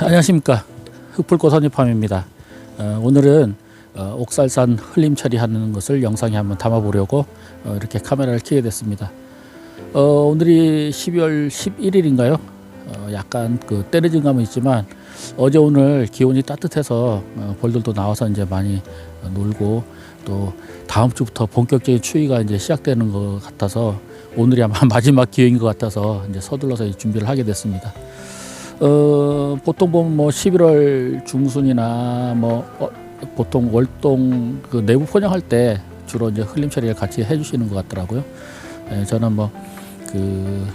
안녕하십니까 흑불꽃 선입함입니다. 어, 오늘은 어, 옥살산 흘림 처리하는 것을 영상에 한번 담아보려고 어, 이렇게 카메라를 켜게 됐습니다. 어, 오늘이 12월 11일인가요? 어, 약간 그 때려진 감은 있지만 어제 오늘 기온이 따뜻해서 어, 벌들도 나와서 이제 많이 어, 놀고 또 다음 주부터 본격적인 추위가 이제 시작되는 것 같아서 오늘이 아마 마지막 기회인 것 같아서 이제 서둘러서 이 준비를 하게 됐습니다. 어, 보통 보면 뭐 11월 중순이나 뭐 어, 보통 월동 그 내부 포장할 때 주로 이제 흘림 처리를 같이 해주시는 것 같더라고요. 예, 저는 뭐그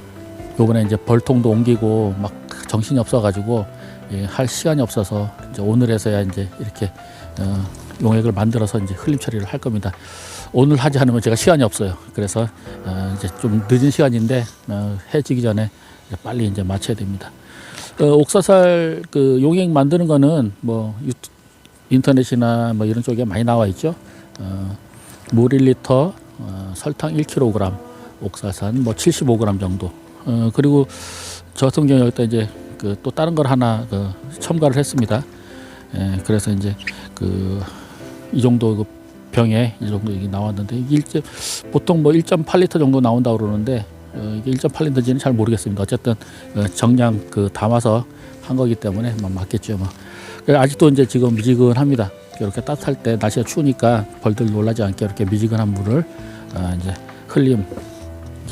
요번에 이제 벌통도 옮기고 막 정신이 없어가지고 예, 할 시간이 없어서 이제 오늘에서야 이제 이렇게 어, 용액을 만들어서 이제 흘림 처리를 할 겁니다. 오늘 하지 않으면 제가 시간이 없어요. 그래서 어, 이제 좀 늦은 시간인데 어, 해지기 전에 이제 빨리 이제 마쳐야 됩니다. 어, 옥사살 그 용액 만드는 거는 뭐 유튜, 인터넷이나 뭐 이런 쪽에 많이 나와 있죠. 어, 물 1리터, 어, 설탕 1kg, 옥사산 뭐 75g 정도. 어, 그리고 저 같은 경우 여기다 이제 그 또 다른 걸 하나 그 첨가를 했습니다. 예, 그래서 이제 그 이 정도 그 병에 이 정도 이게 나왔는데 일제, 보통 뭐 1.8리터 정도 나온다 고 그러는데 어, 이게 1.8리터인지는 잘 모르겠습니다. 어쨌든 어, 정량 그 담아서 한 거기 때문에 뭐 맞겠죠. 뭐 그래서 아직도 이제 지금 미지근합니다. 이렇게 따뜻할 때 날씨가 추우니까 벌들 놀라지 않게 이렇게 미지근한 물을 어, 이제 흘림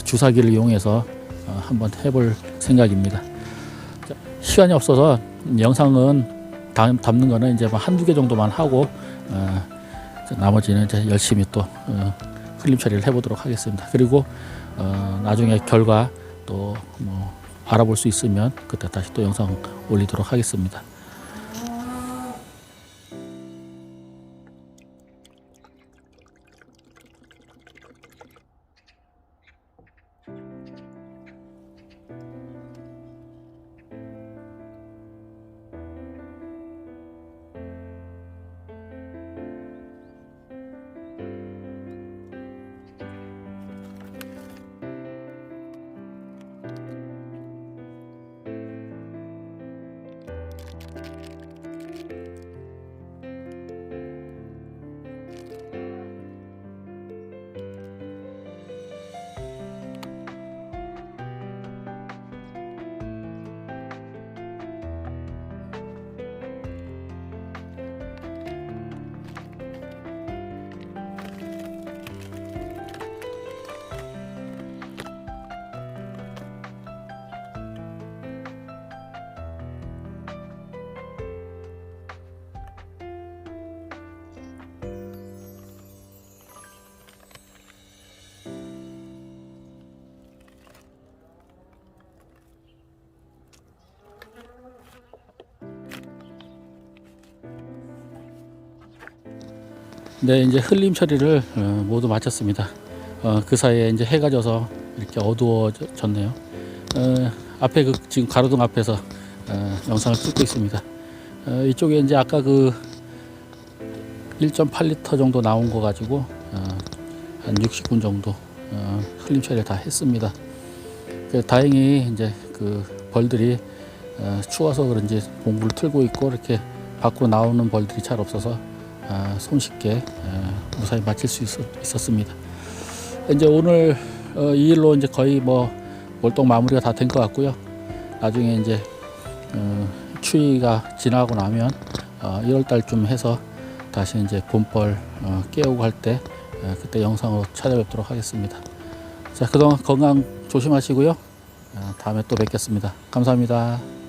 주사기를 이용해서 어, 한번 해볼 생각입니다. 자, 시간이 없어서 영상은 담, 담는 거는 이제 뭐 한두 개 정도만 하고 어, 나머지는 이제 열심히 또 어, 흘림 처리를 해보도록 하겠습니다. 그리고 어, 나중에 결과 또 뭐 알아볼 수 있으면 그때 다시 또 영상 올리도록 하겠습니다. 네, 이제 흘림 처리를 어, 모두 마쳤습니다. 어, 그 사이에 이제 해가 져서 이렇게 어두워졌네요. 어, 앞에 그 지금 가로등 앞에서 어, 영상을 찍고 있습니다. 어, 이쪽에 이제 아까 그 1.8리터 정도 나온 거 가지고 어, 한 60분 정도 어, 흘림 처리를 다 했습니다. 그 다행히 이제 그 벌들이 어, 추워서 그런지 공부를 틀고 있고 이렇게 밖으로 나오는 벌들이 잘 없어서 아, 손쉽게 아, 무사히 마칠 수 있었, 습니다 이제 오늘 어, 이 일로 이제 거의 뭐 월동 마무리가 다 된 것 같고요. 나중에 이제 어, 추위가 지나고 나면 어, 1월 달쯤 해서 다시 이제 봄벌 어, 깨우고 할때 어, 그때 영상으로 찾아뵙도록 하겠습니다. 자 그동안 건강 조심하시고요. 어, 다음에 또 뵙겠습니다. 감사합니다.